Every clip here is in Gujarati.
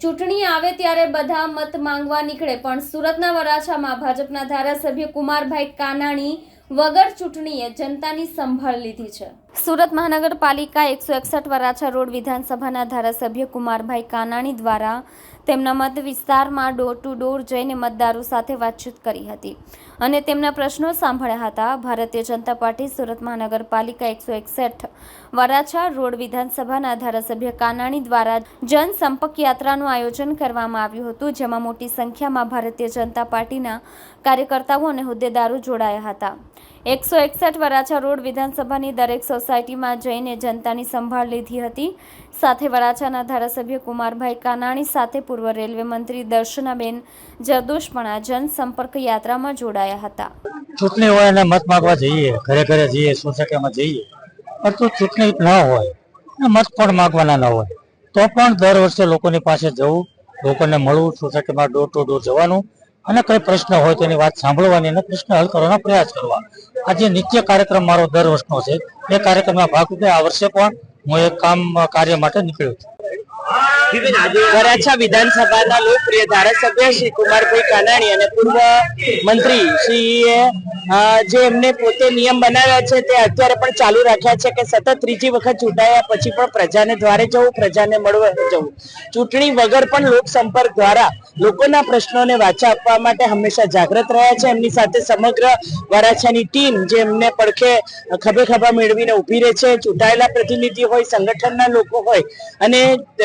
ચૂંટણી આવે ત્યારે બધા મત માંગવા નીકળે, પણ સુરતના વરાછામાં ભાજપના ધારાસભ્ય કુમારભાઈ કાનાણી વગર ચૂંટણીએ જનતાની સંભાળ લીધી છે. સુરત મહાનગરપાલિકા એકસો એકસઠ વરાછા રોડ વિધાનસભાના ધારાસભ્ય કુમારભાઈ કાનાણી દ્વારા તેમના મત વિસ્તારમાં ડોર ટુ ડોર જઈને મતદારો સાથે વાતચીત કરી હતી અને તેમના પ્રશ્નો સાંભળ્યા હતા. ભારતીય જનતા પાર્ટી સુરત મહાનગરપાલિકા એકસો એકસઠ વરાછા રોડ વિધાનસભાના ધારાસભ્ય કાનાણી દ્વારા જનસંપર્ક યાત્રાનું આયોજન કરવામાં આવ્યું હતું, જેમાં મોટી સંખ્યામાં ભારતીય જનતા પાર્ટીના કાર્યકર્તાઓ અને હોદ્દેદારો જોડાયા હતા. એકસો એકસઠ વરાછા રોડ વિધાનસભાની દરેક સોસાયટીમાં જઈને જનતાની સંભાળ લીધી હતી. સાથે વરાછાના ધારાસભ્ય કુમારભાઈ કાનાણી સાથે પૂર્વ રેલવે મંત્રી દર્શનાબેન જરદોશ પણ આ જનસંપર્ક યાત્રામાં જોડાયા હતા. ચૂંટણી હોય અને મત માગવા જઈએ, ઘરે ઘરે જઈએ, સોસાયટીમાં જઈએ. પરંતુ ચૂંટણી ન હોય મત પણ માગવાના ન હોય. તો પણ દર વર્ષે લોકોની પાસે જવું, લોકોને મળવું, સોસાયટીમાં ડોર ટુ ડોર જવાનું અને કઈ પ્રશ્ન હોય તેની વાત સાંભળવાની અને પ્રશ્ન હલ કરવાનો પ્રયાસ કરવા. આ જે નિત્ય કાર્યક્રમ મારો દર વર્ષનો છે. એ કાર્યક્રમના ભાગરૂપે આ વર્ષે પણ હું એક કામ, કાર્ય માટે નીકળ્યો છું. વિધાનસભાના લોકપ્રિય ધારાસભ્ય શ્રી કુમારભાઈ કાનાણી અને પૂર્વ મંત્રી શ્રી જે એમને પોતે નિયમ બનાવ્યા છે તે અત્યારે પણ ચાલુ રાખ્યા છે કે સતત ત્રીજી વખત ચૂંટાયા પછી પણ પ્રજાને દ્વારે જવું, પ્રજાને મળવા જવું. ચૂંટણી વગર પણ લોક સંપર્ક દ્વારા લોકોના પ્રશ્નોને વાચા આપવા માટે હંમેશા જાગૃત રહ્યા છે. એમની સાથે સમગ્ર વરાછાની ટીમ જે એમને પડખે ખભે ખભા મેળવીને ઊભી રહે છે. ચૂંટાયેલા પ્રતિનિધિ હોય, સંગઠનના લોકો હોય અને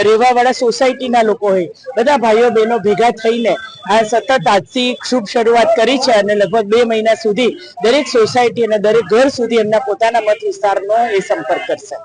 રહેવાવાળા સોસાયટીના લોકો હોય, બધા ભાઈઓ બહેનો ભેગા થઈને આ સતત આજથી શુભ શરૂઆત કરી છે અને લગભગ બે મહિના સુધી દરેક સોસાયટી અને દરેક ઘર સુધી એમના પોતાના મત વિસ્તારનો એ સંપર્ક કરશે.